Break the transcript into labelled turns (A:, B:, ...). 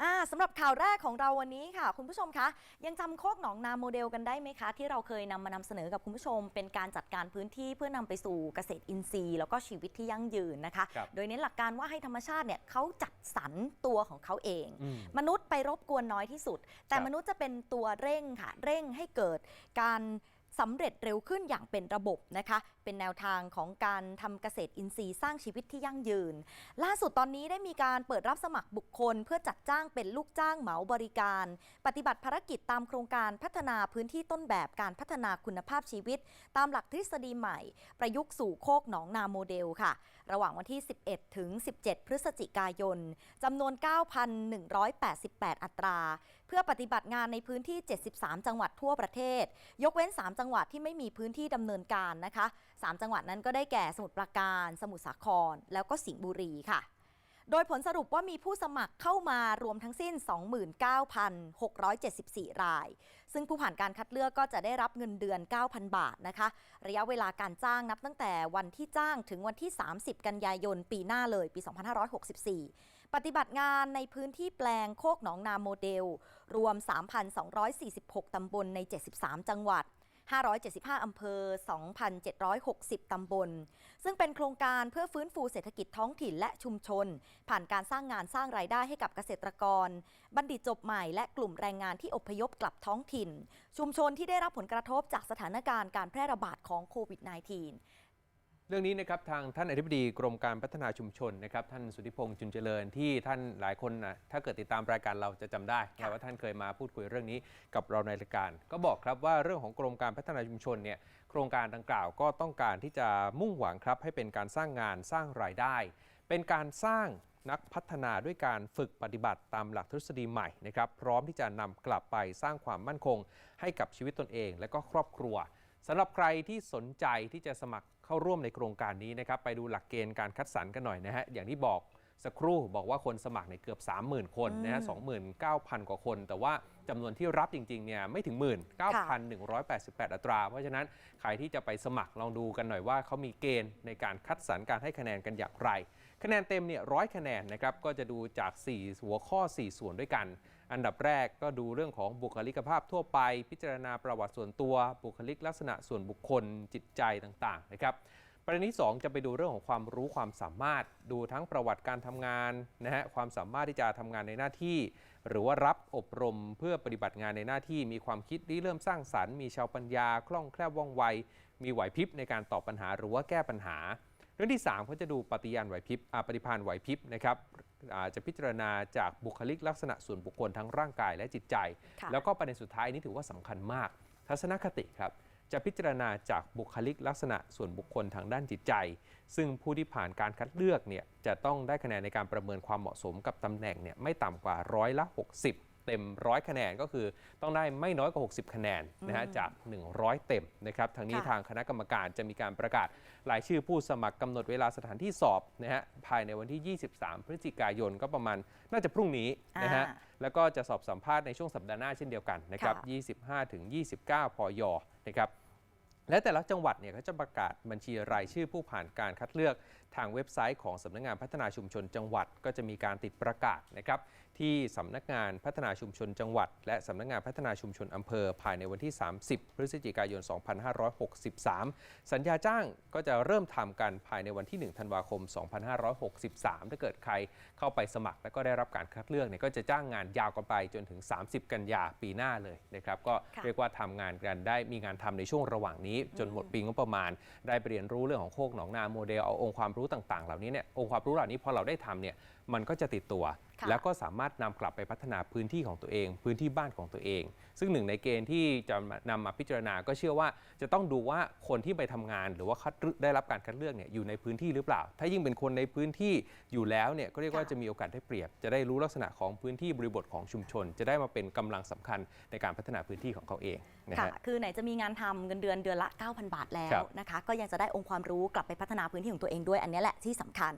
A: อ่าสำหรับข่าวแรกของเราวันนี้ค่ะ คุณผู้ชมคะ ยังจำโคกหนองนาโมเดลกันได้ไหมคะ ที่เราเคยนำมานำเสนอกับคุณผู้ชม เป็นการจัดการพื้นที่เพื่อนำไปสู่เกษตรอินทรีย์ แล้วก็ชีวิตที่ยั่งยืนนะคะ
B: ครับ
A: โดยเน้นหลักการว่าให้ธรรมชาติเนี่ยเขาจัดสรรตัวของเขาเอง
B: อืม
A: มนุษย์ไปรบกวนน้อยที่สุด แต่
B: ครับ
A: มนุษย์จะเป็นตัวเร่งค่ะ เร่งให้เกิดการ สำเร็จเร็วขึ้นอย่างเป็นระบบนะคะ เป็นแนวทางของการทำเกษตรอินทรีย์สร้างชีวิตที่ยั่งยืน ล่าสุดตอนนี้ได้มีการเปิดรับสมัครบุคคล เพื่อจัดจ้างเป็นลูกจ้างเหมาบริการ ปฏิบัติภารกิจตามโครงการพัฒนาพื้นที่ต้นแบบการพัฒนาคุณภาพชีวิต ตามหลักทฤษฎีใหม่ ประยุกต์สู่โคกหนองนาโมเดลค่ะ ระหว่างวันที่ 11 ถึง 17 พฤศจิกายนจำนวน 9,188 อัตรา พื่อปฏิบัติงานในพื้นที่ 73 จังหวัดทั่วประเทศ ยกเว้น 3 จังหวัดที่ไม่มีพื้นที่ดำเนินการนะคะ 3 จังหวัดนั้นก็ได้แก่สมุทรปราการ สมุทรสาคร แล้วก็สิงห์บุรีค่ะ โดยผลสรุปว่ามีผู้สมัครเข้ามารวมทั้งสิ้น 29,674 ราย ซึ่งผู้ผ่านการคัดเลือกก็จะได้รับเงินเดือน 9,000 บาทนะคะ ระยะเวลาการจ้างนับตั้งแต่วันที่จ้างถึงวันที่ 30 กันยายนปีหน้าเลยปี 2564 ปฏิบัติงานในพื้นที่แปลงโคกหนองนาโมเดล รวม 3,246 ตำบลใน 73 จังหวัด 575 อำเภอ 2,760 ตำบล ซึ่งเป็นโครงการเพื่อฟื้นฟูเศรษฐกิจท้องถิ่นและชุมชน ผ่านการสร้างงานสร้างรายได้ให้กับเกษตรกร บัณฑิตจบใหม่และกลุ่มแรงงานที่อพยพกลับท้องถิ่น ชุมชนที่ได้รับผลกระทบจากสถานการณ์การแพร่ระบาดของโควิด -19
B: เรื่องนี้นะครับทางท่านอธิบดีกรมการพัฒนาชุมชนนะครับท่านสุทธิพงษ์จุนเจริญที่ท่านหลายคนนะถ้าเกิดติดตามรายการเราจะจำได้
A: ค่ะ
B: ว่าท่านเคยมาพูดคุยเรื่องนี้กับเราในรายการ ก็บอกครับว่าเรื่องของกรมการพัฒนาชุมชนเนี่ยโครงการดังกล่าวก็ต้องการที่จะมุ่งหวังครับให้เป็นการสร้างงานสร้างรายได้ เป็นการสร้างนักพัฒนาด้วยการฝึกปฏิบัติตามหลักทฤษฎีใหม่นะครับพร้อมที่จะนำกลับไปสร้างความมั่นคง ให้กับชีวิตตนเอง และก็ครอบครัว สำหรับใครที่สนใจที่จะสมัครเข้าร่วมในโครงการนี้นะครับไปดูหลักเกณฑ์การคัดสรรกันหน่อยนะฮะอย่างที่บอกสักครู่บอกว่าคนสมัครในยเกือบ 30,000 คนนะฮะ29,000 กว่าคน แต่ว่าจำนวนที่รับจริงๆเนี่ยไม่ถึงหมื่น9,188 อัตรา เพราะฉะนั้นใครที่จะไปสมัครลองดูกันหน่อยว่าเขามีเกณฑ์ในการคัดสรรการให้คะแนนกันอย่างไร คะแนนเต็มเนี่ยร้อยคะแนนนะครับก็จะดูจาก 4 หัวข้อ 4 ส่วนด้วยกัน อันดับแรกก็ดูเรื่องของบุคลิกภาพทั่วไป พิจารณาประวัติส่วนตัว บุคลิกลักษณะส่วนบุคคลจิตใจต่างๆนะครับประเด็นที่ 2 จะไปดูเรื่องของความรู้ความสามารถ ดูทั้งประวัติการทำงานนะฮะความสามารถที่จะทำงานในหน้าที่ หรือว่ารับอบรมเพื่อปฏิบัติงานในหน้าที่ มีความคิดริเริ่มสร้างสรรค์ มีชาวปัญญา คล่องแคล่วว่องไว มีไหวพริบในการตอบปัญหาหรือว่าแก้ปัญหา รื่องที่ 3เขาจะดูปฏิญาณไหวพริบอ่าปฏิภาณไหวพริบนะครับอ่าจะพิจารณาจากบุคลิกลักษณะส่วนบุคคลทั้งร่างกายและจิตใจ
A: ค่ะ
B: แล้วก็ประเด็นสุดท้ายนี้ถือว่าสำคัญมาก ทัศนคติครับจะพิจารณาจากบุคลิกลักษณะส่วนบุคคลทางด้านจิตใจ ซึ่งผู้ที่ผ่านการคัดเลือกเนี่ยจะต้องได้คะแนนในการประเมินความเหมาะสมกับตำแหน่งเนี่ยไม่ต่ำกว่าร้อยละ 60 เต็มร้อยคะแนนก็คือต้องได้ไม่น้อยกว่า 60 คะแนนนะฮะจาก 100 เต็มนะครับทางนี้
A: ค่ะ
B: ทางคณะกรรมการจะมีการประกาศรายชื่อผู้สมัครกำหนดเวลาสถานที่สอบนะฮะภายในวันที่ 23 พฤศจิกายนก็ประมาณน่าจะพรุ่งนี้นะฮะ
A: อ่า
B: แล้วก็จะสอบสัมภาษณ์ในช่วงสัปดาห์หน้าเช่นเดียวกันนะครับ
A: ค่ะ
B: 25ถึง29พยนะครับและแต่ละจังหวัดเนี่ยเขาจะประกาศบัญชีรายชื่อผู้ผ่านการคัดเลือก ทางเว็บไซต์ของสำนักงานพัฒนาชุมชนจังหวัด ก็จะมีการติดประกาศนะครับที่สำนักงานพัฒนาชุมชนจังหวัด และสำนักงานพัฒนาชุมชนอำเภอ ภายในวันที่ 30 พฤศจิกายน 2563 สัญญาจ้างก็จะเริ่มทำกันภายในวันที่ 1 ธันวาคม 2563 ถ้าเกิดใครเข้าไปสมัคร และก็ได้รับการคัดเลือกเนี่ยก็จะจ้างงานยาวกันไปจนถึง 30 กันยาปีหน้าเลยนะครับก็
A: ค่ะ
B: เรียกว่าทำงานกันได้มีงานทำในช่วงระหว่างนี้ จนหมดปีงบประมาณ ได้ไปเรียนรู้เรื่องของโคกหนองนาโมเดลเอาองค์ความรูู้้ต่าง ๆ เหล่านี้เนี่ยองค์ความรู้เหล่านี้พอเราได้ทำเนี่ยมันก็จะติดตัว แล้วก็สามารถนำกลับไปพัฒนาพื้นที่ของตัวเอง พื้นที่บ้านของตัวเอง ซึ่งหนึ่งในเกณฑ์ที่จะนำมาพิจารณาก็เชื่อว่าจะต้องดูว่าคนที่ไปทำงาน หรือว่าคัดเลือกได้รับการคัดเลือกเนี่ยอยู่ในพื้นที่หรือเปล่า ถ้ายิ่งเป็นคนในพื้นที่อยู่แล้วเนี่ยก็เรียกว่า
A: ค่ะ
B: จะมีโอกาสได้เปรียบ จะได้รู้ลักษณะของพื้นที่บริบทของชุมชน จะได้มาเป็นกำลังสำคัญในการพัฒนาพื้นที่ของเขาเองนะ
A: ค่ะ
B: ฮะ
A: คือไหนจะมีงานทำเงินเดือนเดือนละ 9,000 บาทแล้
B: ครั
A: ว
B: บ
A: นะคะก็ยังจะได้องค์ความรู้กลับไปพัฒนาพื้นที่ของตัวเองด้วยอันนี้แหละที่สำคัญ